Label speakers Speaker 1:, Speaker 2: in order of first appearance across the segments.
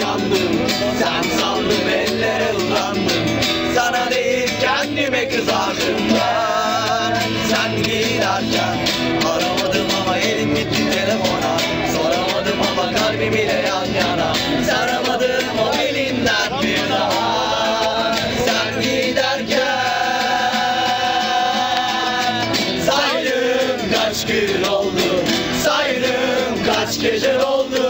Speaker 1: Sen sandım ellere uzandım Sana değil kendime kızardım ben. Sen giderken Aramadım ama elim gitti telefona. Soramadım ama kalbim ile yan yana. Saramadım o elinden bir daha. Sen giderken Saydım kaç gün oldu. Saydım kaç gece oldu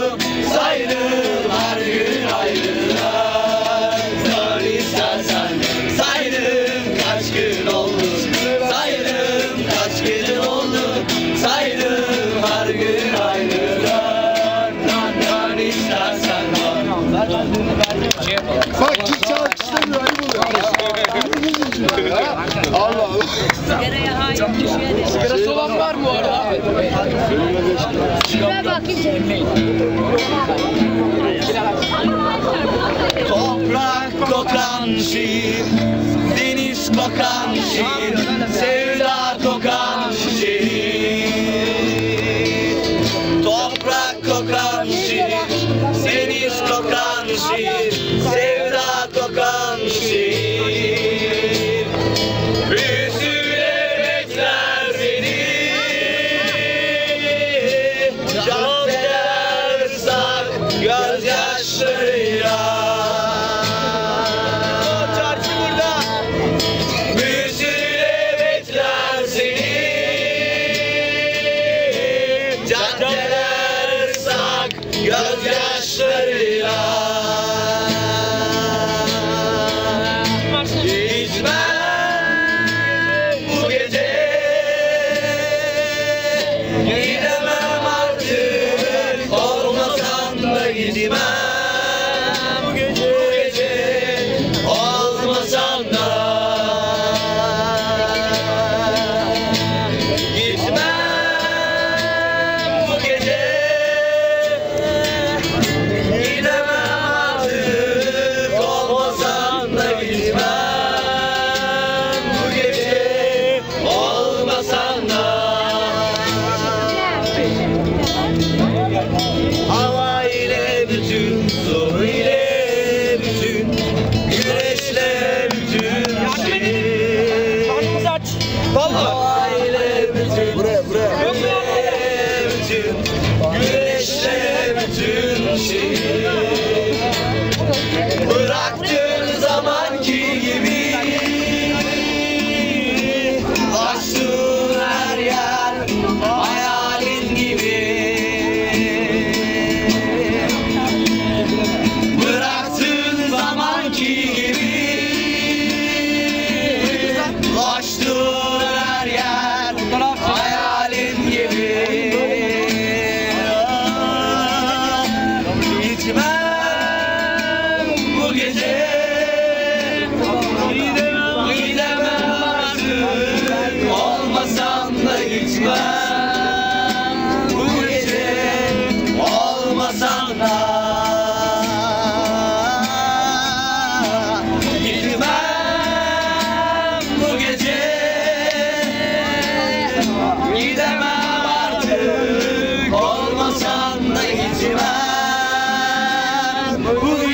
Speaker 1: Toprak kokan şiir Deniz kokan şiir Sevda kokan şiir Toprak kokan şiir Deniz kokan Caddeler sak gözler Bütün,
Speaker 2: Buraya buraya.
Speaker 1: güneşle bütün, gitmem Bu gece olmasan da Gitmem artık Olmasan da gitmem Bu